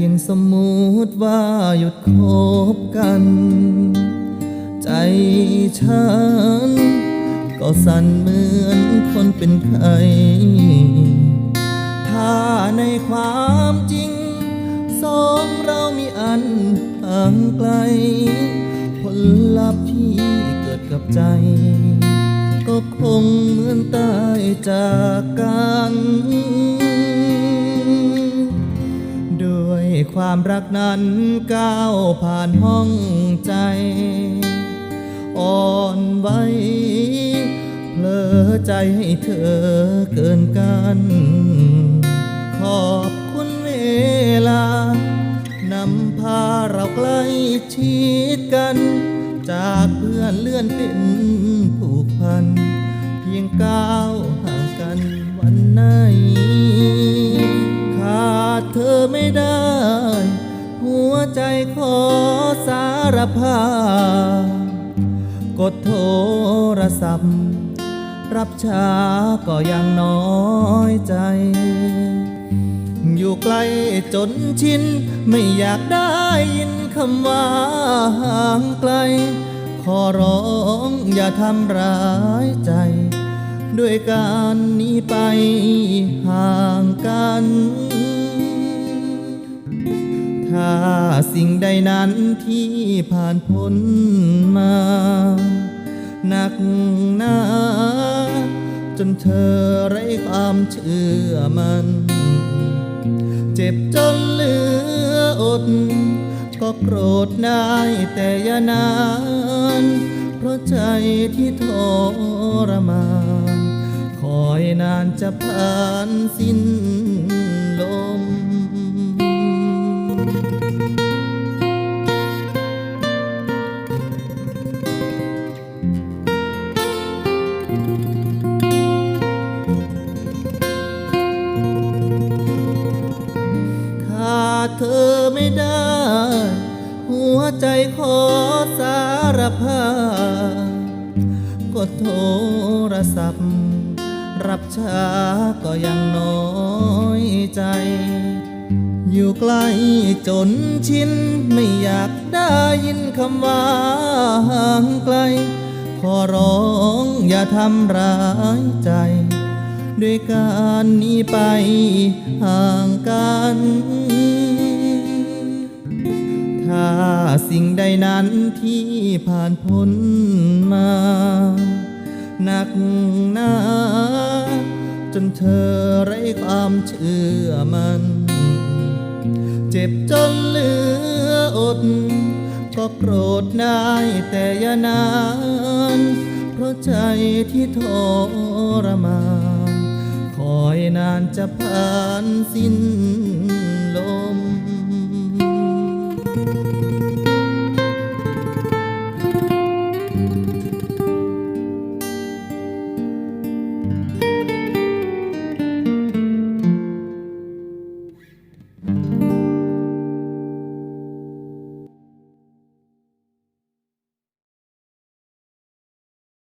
พียงสมมุติว่าหยุดคบกัน ใจฉัน ก็สั่นเหมือนคนเป็นไข้ถ้าในความจริง สองเรามีอันห่างไกล ผลลัพธ์ที่เกิดกับใจ ก็คงเหมือนตายจากกัน ความรักนั้นก้าวผ่านห้องใจ อ่อนไหวเพลอใจให้เธอเกินกัน ขอบคุณเวลานำพาเราใกล้ชิดกัน จากเพื่อนเลื่อนเป็นผูกพัน เพียงก้าวห่างกันวันไหน ใจขอสารภาพกดโทรศัพท์ รับช้าก็ยังน้อยใจ อยู่ไกลจนชิน ไม่อยากได้ยินคำว่าห่างไกล ขอร้องอย่าทำร้ายใจ ด้วยการหนี้ไปห่างกัน ถ้าสิ่งใดนั้นที่ผ่านพ้นมาหนักหนาจนเธอไร้ความเชื่อมัน เจ็บจนเหลืออด ก็โกรธได้แต่อย่านาน เพราะใจที่ทรมานคอยนานจะผ่านสิ้น ขาดเธอไม่ได้ หัวใจขอสารภาพกดโทรศัพท์ รับช้าก็ยังน้อยใจ อยู่ใกล้จนชินไม่อยากได้ยินคำว่าห่างไกล อร้องอย่าทำร้ายใจ ด้วยการหนี้ไปห่างกัน ถ้าสิ่งใดนั้นที่ผ่านพ้นมาหนักหนาจนเธอไร้ความเชื่อมัน เจ็บจนเหลืออด ก็โกรธได้แต่อย่านาน เพราะใจที่ทรมาน คอยนานจะผ่านสิ้น